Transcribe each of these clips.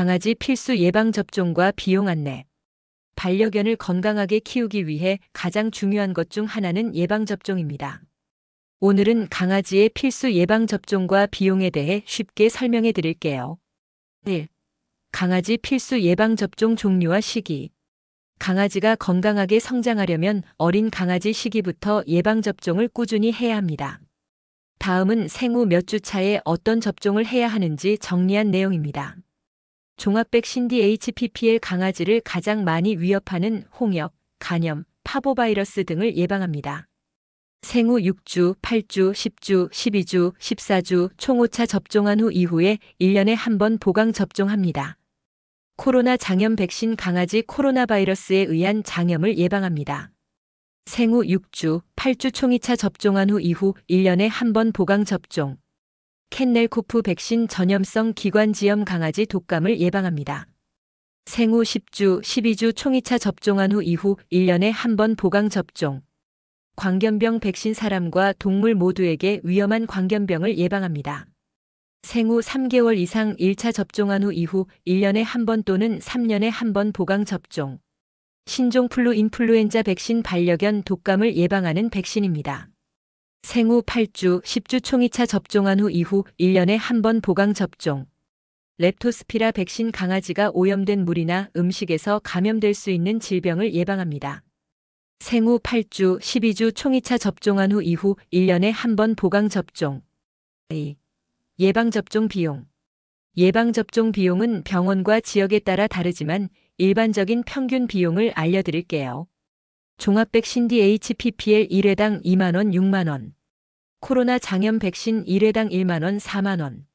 강아지 필수 예방접종과 비용 안내. 반려견을 건강하게 키우기 위해 가장 중요한 것 중 하나는 예방접종입니다. 오늘은 강아지의 필수 예방접종과 비용에 대해 쉽게 설명해 드릴게요. 1. 강아지 필수 예방접종 종류와 시기. 강아지가 건강하게 성장하려면 어린 강아지 시기부터 예방접종을 꾸준히 해야 합니다. 다음은 생후 몇 주 차에 어떤 접종을 해야 하는지 정리한 내용입니다. 종합백신 DHPPL 강아지를 가장 많이 위협하는 홍역, 간염, 파보바이러스 등을 예방합니다. 생후 6주, 8주, 10주, 12주, 14주 총 5차 접종한 후 이후에 1년에 한 번 보강 접종합니다. 코로나 장염 백신 강아지 코로나 바이러스에 의한 장염을 예방합니다. 생후 6주, 8주 총 2차 접종한 후 이후 1년에 한 번 보강 접종. 캔넬코프 백신 전염성 기관지염 강아지 독감을 예방합니다. 생후 10주, 12주 총 2차 접종한 후 이후 1년에 한 번 보강 접종. 광견병 백신 사람과 동물 모두에게 위험한 광견병을 예방합니다. 생후 3개월 이상 1차 접종한 후 이후 1년에 한 번 또는 3년에 한 번 보강 접종. 신종 플루 인플루엔자 백신 반려견 독감을 예방하는 백신입니다. 생후 8주, 10주 총 2차 접종한 후 이후 1년에 한 번 보강 접종. 렙토스피라 백신 강아지가 오염된 물이나 음식에서 감염될 수 있는 질병을 예방합니다. 생후 8주, 12주 총 2차 접종한 후 이후 1년에 한 번 보강 접종. A. 예방접종 비용. 예방접종 비용은 병원과 지역에 따라 다르지만 일반적인 평균 비용을 알려드릴게요. 종합 백신 DHPPL 1회당 2만 원 6만 원. 코로나 장염 백신 1회당 1만 원 4만 원.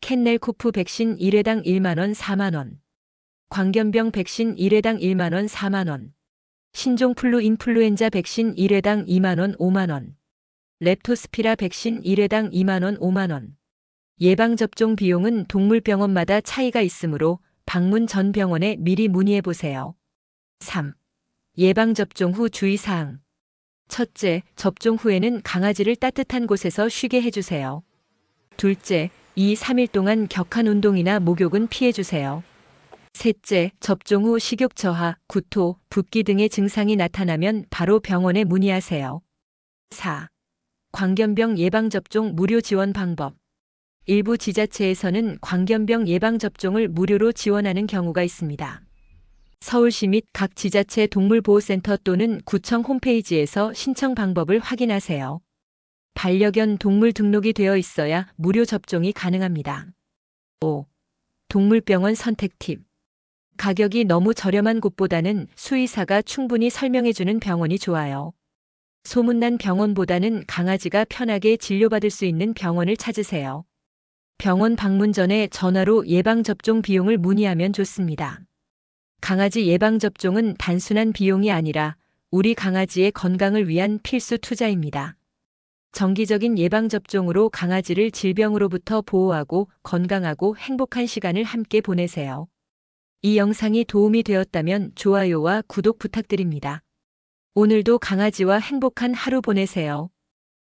캔넬 코프 백신 1회당 1만 원 4만 원. 광견병 백신 1회당 1만 원 4만 원. 신종 플루 인플루엔자 백신 1회당 2만 원 5만 원. 렙토스피라 백신 1회당 2만 원 5만 원. 예방 접종 비용은 동물병원마다 차이가 있으므로 방문 전 병원에 미리 문의해 보세요. 3. 예방접종 후 주의사항. 첫째, 접종 후에는 강아지를 따뜻한 곳에서 쉬게 해주세요. 둘째, 2, 3일 동안 격한 운동이나 목욕은 피해주세요. 셋째, 접종 후 식욕 저하, 구토, 붓기 등의 증상이 나타나면 바로 병원에 문의하세요. 4. 광견병 예방접종 무료 지원 방법. 일부 지자체에서는 광견병 예방접종을 무료로 지원하는 경우가 있습니다. 서울시 및 각 지자체 동물보호센터 또는 구청 홈페이지에서 신청 방법을 확인하세요. 반려견 동물 등록이 되어 있어야 무료 접종이 가능합니다. 5. 동물병원 선택 팁. 가격이 너무 저렴한 곳보다는 수의사가 충분히 설명해주는 병원이 좋아요. 소문난 병원보다는 강아지가 편하게 진료받을 수 있는 병원을 찾으세요. 병원 방문 전에 전화로 예방접종 비용을 문의하면 좋습니다. 강아지 예방접종은 단순한 비용이 아니라 우리 강아지의 건강을 위한 필수 투자입니다. 정기적인 예방접종으로 강아지를 질병으로부터 보호하고 건강하고 행복한 시간을 함께 보내세요. 이 영상이 도움이 되었다면 좋아요와 구독 부탁드립니다. 오늘도 강아지와 행복한 하루 보내세요.